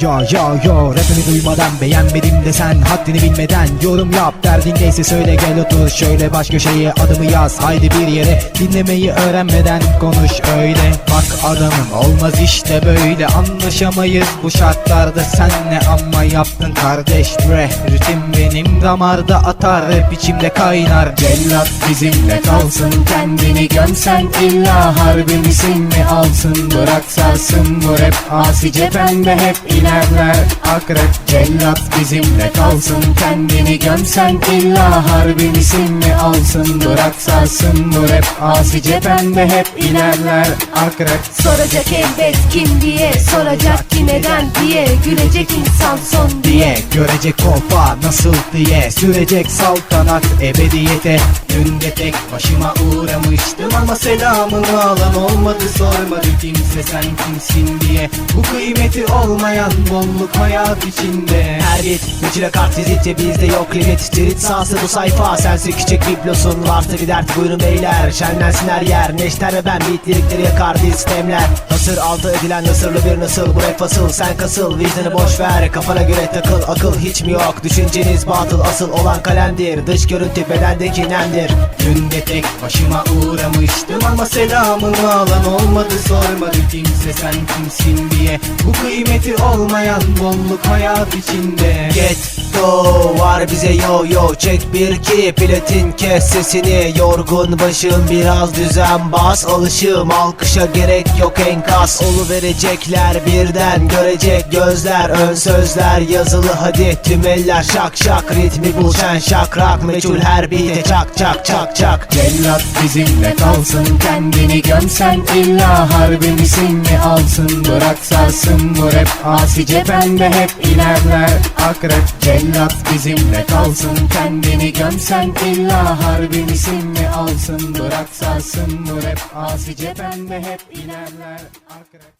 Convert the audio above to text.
Ya ya ya rapini duymadan beğenmedim desen Haddini bilmeden yorum yap. Derdin neyse söyle gel otur. Şöyle baş köşeye adımı yaz. Haydi bir yere dinlemeyi öğrenmeden konuş öyle. Bak adamım olmaz işte böyle. Anlaşamayız bu şartlarda. Senle amma yaptın kardeş? Bre Ritim benim damarda atar. Rap içimde kaynar. Cellat bizimle kalsın. Kendini gömsen illa harbi misin? Mi alsın? Bırak sarsın bu rap. Asi cephende hep ilerler Akrep cellat bizimle kalsın. Kendini gömsen illa harbi misin mi alsın. Bırak sarsın bu rap. Asi cephende hep ilerler. Akrep Soracak elbet kim diye Soracak ki neden diye. Gülecek insan son diye. diye. Görecek kolpa nasıl diye. Sürecek saltanat ebediyete Dün de tek başıma uğramıştım Ama selamını alan olmadı. Sormadı kimse sen kimsin diye. Bu kıymeti olmayan bolluk hayat içinde. Her bit gücüne kart vizitte bizde yok limit. Street sahası bu sayfa sensin küçük biblosun. Varsa bir dert buyurun beyler. Şenlensin her yer Neşter ve ben beat lirikleri yakar sistemler. Hasır altı edilen nasırlı bir nasıl Bu rap sen kasıl vicdanı boş ver Kafana göre takıl. Akıl hiç mi yok? Düşünceniz batıl asıl olan kalemdir. Dış görüntü bedendeki nemdir Dün de tek başıma uğramıştım Ama selamını alan olmadı. Sormadı kimse sen kimsin diye. Bu kıymeti olmayan bolluk hayat içinde Getto var bize yo yo. Çek bir iki platin kes sesini. Yorgun başım biraz düzen bas. Alışım alkışa gerek yok enkaz. Olu verecekler birden görecek gözler. Ön sözler yazılı hadi tüm eller şak şak. Ritmi bul şen şakrak meçhul her beat'e. Çak çak çak çak. Cellat bizimle kalsın kendini gömsen illa harbi misin? Mi alsın Bırak sarsın bu rap. Asi cephende hep ilerler Akrep cellat bizimle kalsın. Kendini gömsen illa harbi mi alsın. Bırak sarsın bu rap asi cephende hep ilerler. Akrep